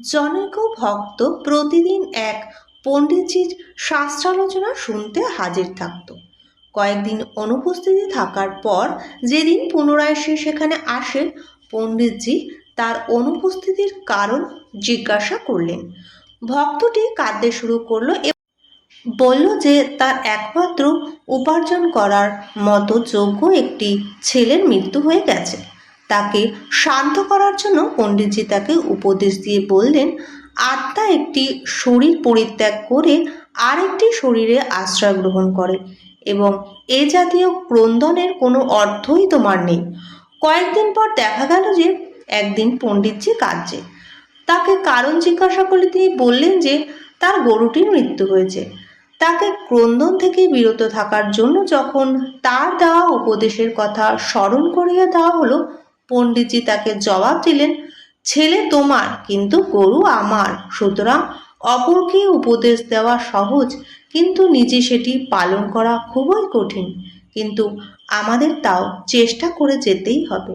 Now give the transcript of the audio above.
জনৈক ভক্ত প্রতিদিন এক পণ্ডিতজির শাস্ত্রালোচনা শুনতে হাজির থাকত। কয়েকদিন অনুপস্থিতি থাকার পর যেদিন পুনরায় সে সেখানে আসে পণ্ডিতজি তার অনুপস্থিতির কারণ জিজ্ঞাসা করলেন। ভক্তটি কাঁদতে শুরু করল এবং বলল যে তার একমাত্র উপার্জন করার মতো যোগ্য একটি ছেলের মৃত্যু হয়ে গেছে। তাকে শান্ত করার জন্য পণ্ডিতজি তাকে উপদেশ দিয়ে বললেন, আত্মা একটি শরীর পরিত্যাগ করে আরেকটি শরীরে আশ্রয় গ্রহণ করে এবং এ জাতীয় ক্রন্দনের কোনো অর্থই তোমার নেই। কয়েকদিন পর দেখা গেল যে একদিন পণ্ডিতজি কাঁদছে। তাকে কারণ জিজ্ঞাসা করলে তিনি বললেন যে তার গরুটির মৃত্যু হয়েছে। তাকে ক্রন্দন থেকে বিরত থাকার জন্য যখন তার দেওয়া উপদেশের কথা স্মরণ করিয়ে দেওয়া হলো পণ্ডিতজি তাকে জবাব দিলেন, ছেলে তোমার, কিন্তু গরু আমার। সুতরাং অপরকে উপদেশ দেওয়া সহজ, কিন্তু নিজে সেটি পালন করা খুবই কঠিন। কিন্তু আমাদের তাও চেষ্টা করে যেতেই হবে।